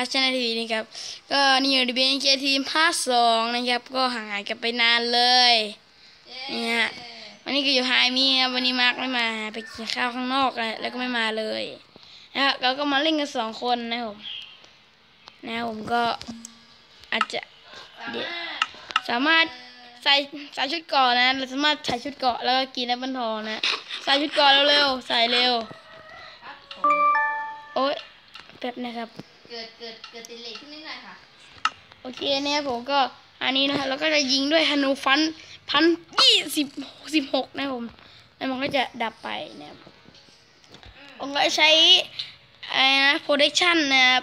รัชนาทีวีนะครับ ก็นี่อยู่ในเบียนเกทีมภาคสองนะครับ ก็ห่างหายกันไปนานเลยเนี่ยวันนี้ก็อยู่ไฮมีครับวันนี้มาร์กไม่มา ไปกินข้าวข้างนอกนะแล้วก็ไม่มาเลยนะครับเราก็มาเล่นกันสองคนนะครับผมนะครับผมก็อาจจะเดี๋ยวสามารถใส่ใส่ชุดเกราะนะเราสามารถใส่ชุดเกราะแล้วก็กินแอปเปิลทองนะใส่ชุดเกราะเร็วๆใส่เร็วครับผมโอ๊ยแป๊บนะครับ เกิดเกิดเกิดติดเหล็กขึ้นนิดหน่อยค่ะ โอเคเนี่ยผมก็อันนี้นะเราก็จะยิงด้วยธนูฟันพันยี่สิบสิบหกนะผมแล้วมันก็จะดับไปนะครับผมก็ใช้อะไรนะ protection นะครับ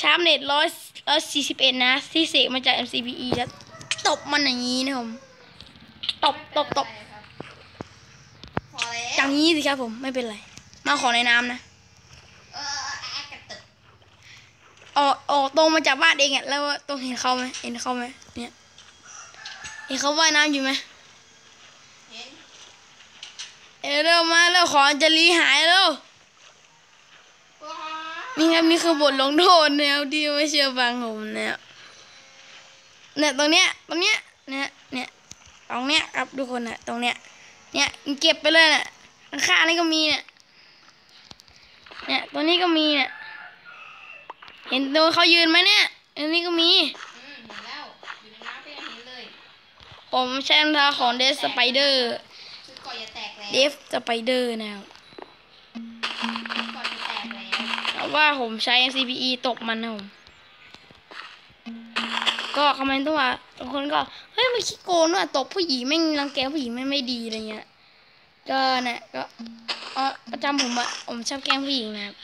ชาร์ปเน็ตร้อยร้อยสี่สิบเอ็ดนะ ที่เสกมาจาก MCPE แล้วตบมันอย่างนี้นะผมตบตบตบไม่เป็นไรครับพอแล้วอย่างนี้สิครับผมไม่เป็นไร มาขอในน้ำนะ เออแอกกระตึก ออกออกตรงมาจากบ้านเองอะแล้วตรงเห็นเขาไหมเห็นเขาไหมเนี่ยเห็นเขาว่ายน้ำอยู่ไหมเห็นเอเร็วมาแล้วขอจะรีหายแล้วนี่ครับนี่คือบทลงโทษนะครับที่ไม่เชื่อฟังผมนะเนี่ยตรงเนี้ยตรงเนี้ยเนี่ยเนี่ยตรงเนี้ยครับทุกคนนะตรงเนี้ยเนี่ยเก็บไปเลยน่ะข้างนี่ก็มีเนี่ยเนี่ยตรงนี้ก็มีเนี่ย เห็นตัวเขายืนไหมเนี่ย อันนี้ก็มี อืมเห็นแล้วอยู่ในน้ำก็ยังเห็นเลยผมใช้รองเท้าของเดสสไปเดอร์ชุดเก่ออย่าแตกแล้วเดฟสไปเดอร์นะครับชุดเก่ออย่าแตกแล้วเพราะว่าผมใช้ MCPE ตกมันนะผม ก็คอมเมนต์ตัวว่าบางคนก็ เฮ้ยมันขี้โกงว่ะตกผู้หญิงแม่งรังแกผู้หญิงไม่งไม่ดีอะไรเงี้ย ก็เนี่ยก็เออประจำผมอะผมชอบแกล้งผู้หญิงนะครับ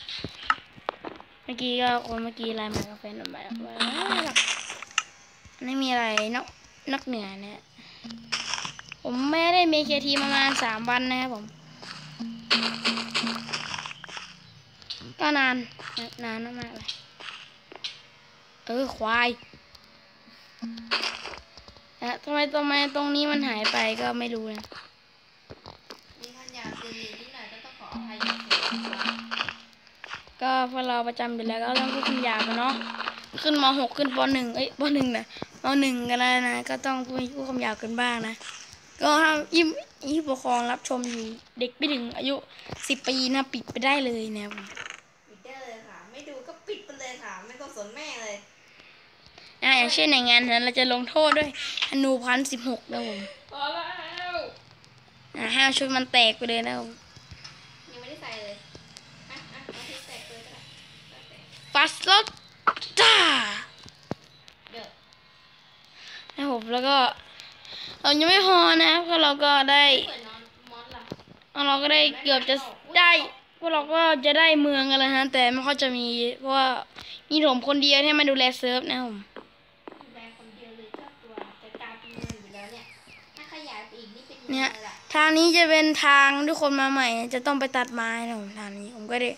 เมื่อกี้ก็คนเมื่อกี้ไลน์มากับแฟนผมแบบว่าไม่มีอะไรนอกนอกเหนือเนี่ยผมไม่ได้เมเคทีประมาณสามวันนะครับผม ก็นาน นานมากๆเลย เออ ควายอะทำไมทำไมตรงนี้มันหายไปก็ไม่รู้นะ ก็พวกเราประจำอยู่แล้วก็ต้องพูดคำหยาบกันเนาะขึ้นมหกขึ้นปหนึ่งเอ้ยปหนึ่งนะมหนึ่งกันแล้วนะก็ต้องพูดพูดคำหยาบกันบ้างนะ ก็ห้ามยิ้มยิ้มปกครองรับชมอยู่เด็กไม่ถึงอายุสิบปีนะปิดไปได้เลยนะครับผมปิดได้เลยค่ะ ไม่ดูก็ปิดไปเลยค่ะ ไม่ต้องสนแม่เลยอะอย่างเช่นในงานนั้นเราจะลงโทษด้วยธนูพันสิบหกนะผมพอแล้วอะห้ามชุดมันแตกไปเลยนะผม ยังไม่ได้ใส่เลยอะอะเอาที่แตกเลยก็ได้ก็แตก ฟั สลอตจ้าเดี๋ยวนะผมแล้วก็เรายังไม่พอนะเพราะเราก็ได้เราก็ได้เกือบจะได้พวกเราก็จะได้เมืองกันแล้วฮะ แต่ไม่ค่อยจะมีเพราะว่ามีผมคนเดียวที่มาดูแลเซิร์ฟนะผมเนี่ยทางนี้จะเป็นทางทุกคนมาใหม่ จะต้องไปตัดไม้นะผมทางนี้ ผมก็ได้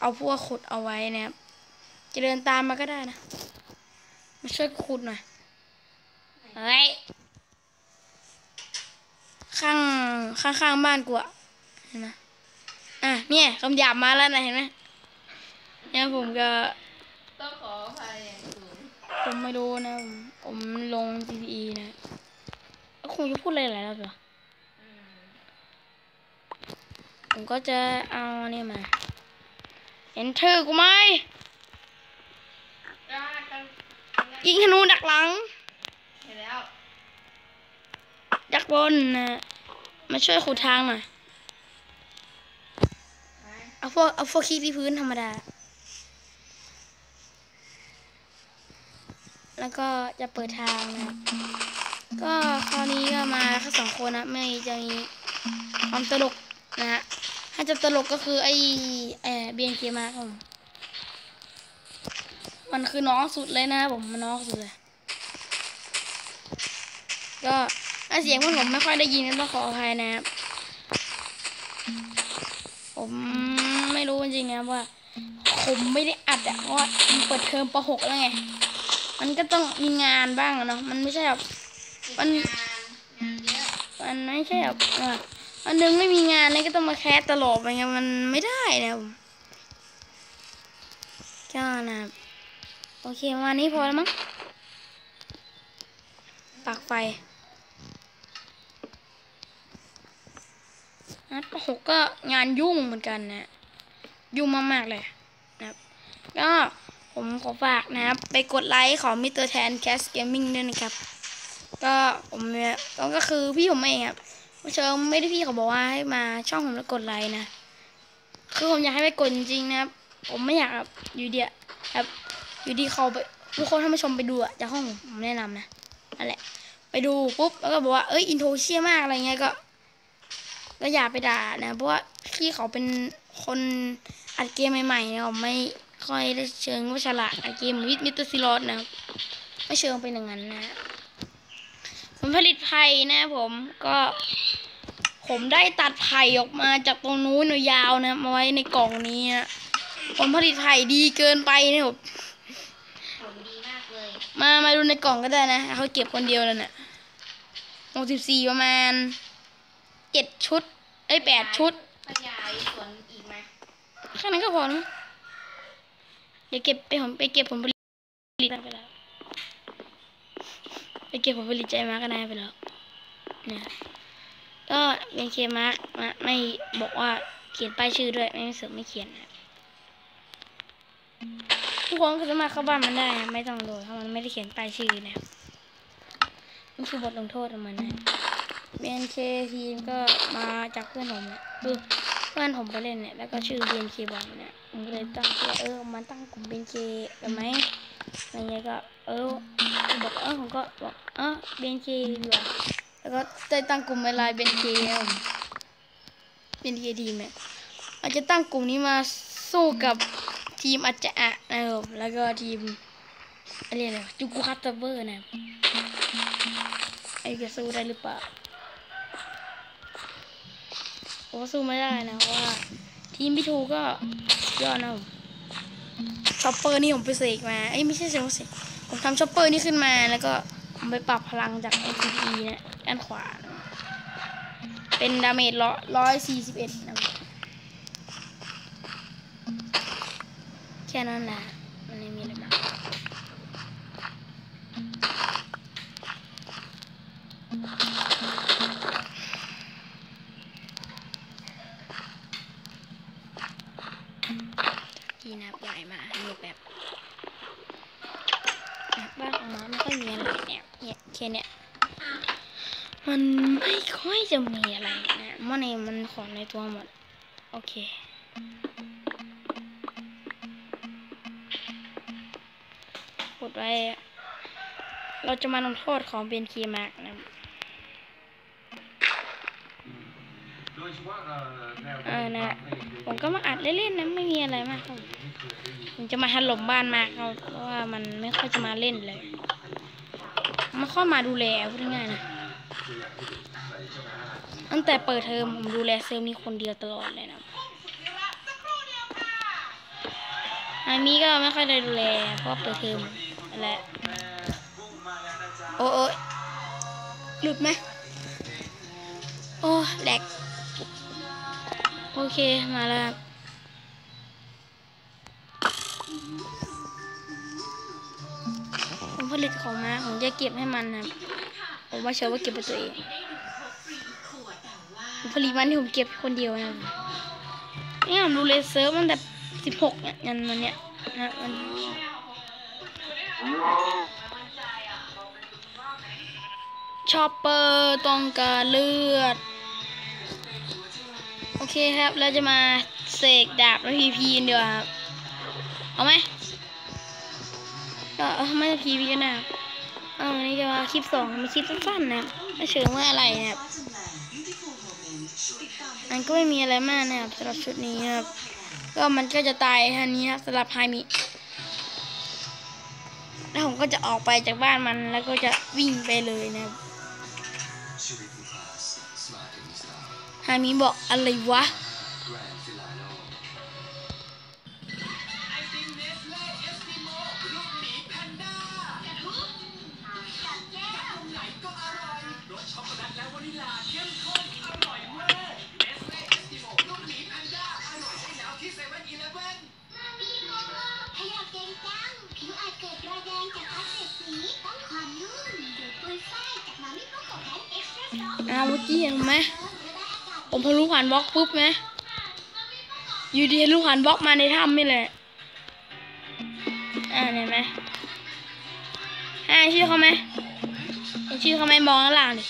เอาพวกขุดเอาไว้นะครับ จะเดินตามมาก็ได้นะ มาช่วยขุดหน่อย เฮ้ย ข้างข้างข้างบ้านกูอะเห็นไหมอะเนี่ยคำหยาบมาแล้วนะเห็นไหมเนี่ยผมก็ต้องขออภัยอย่างสูงผมไม่รู้นะ ผมผมลง GPE นะก็คงจะพูดอะไรหลายรอบเหรออืมผมก็จะเอาเนี่ยมา enter กูไหม ยิงธนูดักหลังเห็นแล้ว ดักบนนะมาช่วยขุดทางหน่อยไหนเอาพวกเอาพวกขี้ที่พื้นธรรมดา แล้วก็จะเปิดทางนะครับก็คราวนี้ก็มาแค่สองคนนะ ไม่จะมีความตลกนะฮะถ้าจะตลกก็คือไอ้เออเบียนเกมาครับผ มันคือน้องสุดเลยนะผมมันน้องสุดเลย ก็ถ้าเสียงพวกผมไม่ค่อยได้ยินก็ขออภัยนะครับผมไม่รู้จริงๆนะว่า ผมไม่ได้อัดอะเพราะว่ามันเปิดเทอมป .6 แล้วไง มันก็ต้องมีงานบ้างอะเนาะมันไม่ใช่แบบมันมันไม่ใช่แบบอะวันหนึงไม่มีงานเลยก็ต้องมาแคสตลอดไปไงมันไม่ได้นะผมก็นะครับ โอเคประมาณนี้พอแล้วมั้งปักไฟนัดหกก็งานยุ่งเหมือนกันนะ ยุ่งมากๆเลยนะครับ ก็ผมขอฝากนะครับ ไปกดไลค์ของมิสเตอร์แทนแคสเกมมิ่งด้วยนะครับ ก็ผมเนี่ยก็คือพี่ผมเองครับเมื่อเช้าไม่ได้พี่เขาบอกว่าให้มาช่องผมแล้วกดไลค์นะ คือผมอยากให้ไปกดจริงนะครับ ผมไม่อยากแบบอยู่เดียแบบ อยู่ดีเขาไปทุกคนท่านผู้ชมไปดูอะจากห้องผมแนะนำนะนั่นแหละ ไปดูปุ๊บแล้วก็บอกว่าเอ้ยอินโทรเชียมากอะไรเงี้ยก็ก็อย่าไปด่านะ เพราะว่าพี่เขาเป็นคนอัดเกมใหม่ๆเนี่ยผมไม่ค่อยได้เชิงว่าฉลาดอัดเกมวิดมิตรซิลอสนะไม่เชิงเป็นอย่างนั้นนะผลผลิตไผ่นะผมก็ผมได้ตัดไผ่ออกมาจากตรงนู้นยาวนะมาไว้ในกล่องนี้นะผลผลิตไผ่ดีเกินไปนะผม ผลดีมากเลย มา มาดูในกล่องก็ได้นะ เขาเก็บคนเดียวแล้วนะ่ะหกสิบสี่ประมาณเจ็ดชุด ไอ้ยแปดชุดขยายสวนอีกไหมแค่นั้นก็พอนะเดี๋ยวเก็บไปผมไปเก็บผลผลิตไปแล้ว ไปเก็บผลผลิตใจมาร์กนายไปแล้วเนี่ยก็เป็นเคมาร์กไม่บอกว่าเขียนป้ายชื่อด้วย ไม่เสริมไม่เขียนนะ ทุกคนก็สามาเข้าบ้านมันได้ ไม่ต้องโดนเพราะมันไม่ได้เขียนป้ายชื่อนะครันี่คือบทลงโทษของมันนะเบนเคทีมก็มาจากเพื่อนผมเนี่ยคือเพื่อนผมไปเล่นเนี่ยแล้วก็ชื่อเบนเคบอกเนี่ยผมก็เลยตั้งว่าเออมาตั้งกลุ่มเบนเคได้ไหมอะไรเงี้ยก็ เออบอกเออผมก็บอกเออเบนเคดีกว่าแล้วก็ได้ตั้งกลุ่มเวลาเบนเคเบนเคทีมเนี่ยอาจจะตั้งกลุ่มนี้มาสู้กับ ทีมอาจจะอะนะครับแล้วก็ทีมอะไรอะจูกูคัตเตอร์เบอร์นะครับไอ้จะสู้ได้หรือเปล่าผมว่าสู้ไม่ได้นะเพราะว่าทีมพี่ทูก็ยอดนะช็อปเปอร์นี่ผมไปเสกมาเอ้ยไม่ใช่เสกเสกผมทำช็อปเปอร์นี่ขึ้นมาแล้วก็ผมไปปรับพลังจาก ATP นะด้านขวานะเป็นดาเมจร้อยสี่สิบเอ็ดนะ ค่นั้นแหละมันไม่มีอะไรมากทีนะครับใหญ่มากนี่แบบบ้านของน้องไม่ค่อยมีอะไรเนี่ยเนี่ยแค่เนี้ยมันไม่ค่อยจะมีอะไรนะมันในมันของในตัวหมด โอเค ไว้เราจะมาลงโทษของเบนคีแมากนะเอ่อนะ ผมก็มาอัดเล่นๆนะไม่มีอะไรมากครับผมจะมาถล่มบ้านมากครับเพราะว่ามันไม่ค่อยจะมาเล่นเลยมันค่อยมาดูแลพูดง่ายๆนะตั้งแต่เปิดเทอมผมดูแลเซลล์นี้คนเดียวตลอดเลยนะอามีก็ไม่ค่อยได้ดูแลเพราะเปิดเทอม และโอ้โอ้ยหลุดไหมโอ้แหลกโอเคมาแล้วผมผลิตของมาผมจะเก็บให้มันนะผมว่าเชื่อว่าเก็บไปตัวเองผมผลิตมันที่ผมเก็บคนเดียวนะเนี่ยผมดูเลเซอร์ตั้งแต่สิบหกเนี่ยยันวันเนี้ยนะมัน ชอปเปอร์ต้องการเลือด โอเคครับเราจะมาเสกดาบแล้วพีพีกันดีกว่าครับ เอาไหมก็เอาไม่พีพีกันนะครับเอาวันนี้จะมาคลิปสองมีคลิปสั้นๆนะครับไม่เชิงว่าอะไรนะครับมันก็ไม่มีอะไรมากนะครับสำหรับชุดนี้นะครับ ก็มันก็จะตายทันนี้ครับสำหรับไฮมิ แล้วผมก็จะออกไปจากบ้านมันแล้วก็จะวิ่งไปเลยนะครับไฮมิบอกอะไรวะ ผมพอรู้ผ่านบล็อกปุ๊บไหมอยู่ดีรู้ผ่านบล็อกมาในถ้ำนี่แหละ อ่าเห็นไหมอ่าชื่อเขาไหมชื่อเขาไหมมองข้างล่างดิ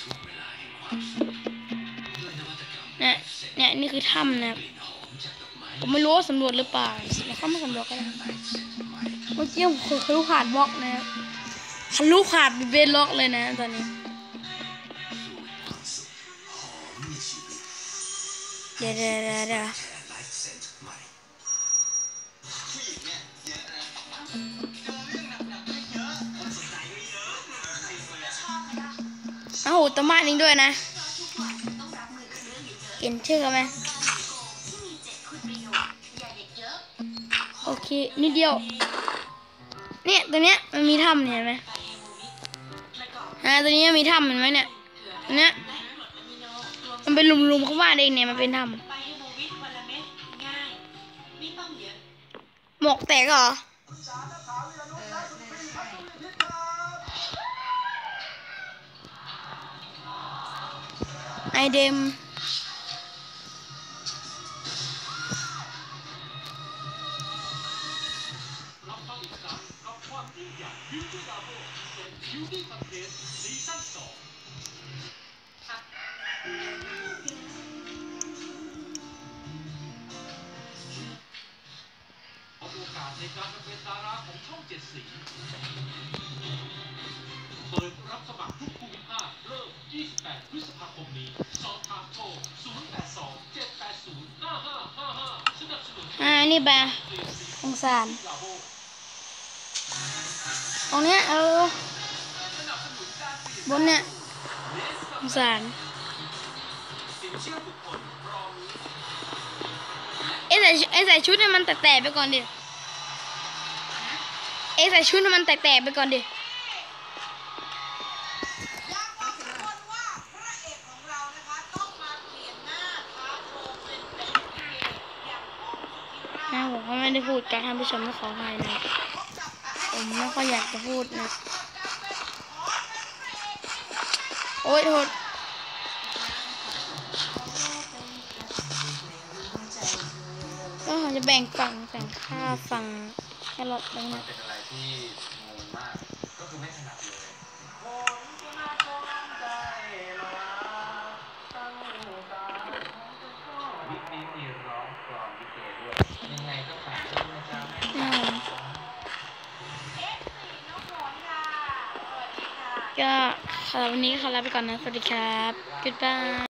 เนี่ยเนี่ยนี่คือถ้ำนะผมไม่รู้ว่าสำรวจหรือเปล่าแล้วก็ไม่สำรวจก็ได้เมื่อกี้ผมทะลุผ่านบล็อกนะครับทะลุขาดเบนล็อกเลยนะตอนนี้ ดี๋ยวเดี๋ยวเดี๋ยวเอาตมานิงด้วยนะเขียนชื่อเขาไหมโอเค นิดเดียว เนี่ยตัวเนี้ยมันมีถ้ำเนี่ยเห็นไหมอ่าตัวนี้มีถ้ำเห็นไหมเนี่ยตัวเนี้ย มันเป็นลุมๆเข้ามาเองเนี่ยมันเป็นถ้ำหมอกแตกเหรอไอเดม โบเป็นบิวตี้คอนเทสซีซั่นสองเอาโอกาสในการเป็นดาราของช่องเจ็ดสีเปิดรับสมัครทุกภูมิภาคเริ่ม 28 พฤษภาคมนี้ สอบถามโทร 082 780 5555 สนับสนุนอ่า นี่แบะเรียนสีสงสาตรงเนี้ยเออบสนุนการเปลี่ยนบนเนี้ยเลสสงสา ใส่เอ้ใส่ชุดให้มันแตกๆไปก่อนดิเอ้ใส่ชุดให้มันแตกๆไปก่อนดิอยากบอกทุกคนว่าพระเอกของเรานะคะต้องมาเปลี่ยนหเป็นเป็นเกย์อย่างอ้อมสุธิราะชผมก็ไม่ได้พูดกับท่านผู้ชมไม่ขออภัยนะผมไม่ค่อยอยากจะพูดนะ โอ๊ยโทษ จะแบ่งฝั่งแบ่งค่าฝั่งแครอทไปนะเป็นอะไรที่งงมาก ก็คือไม่ถนัดเลยวิกนี้มีร้องกลองลิเกด้วยยังไงก็ฝามน้องหมอนค่ะวัสดีค่ะก็สำหรับวันนี้ขอลาไปก่อนนะ สวัสดีครับ goodbye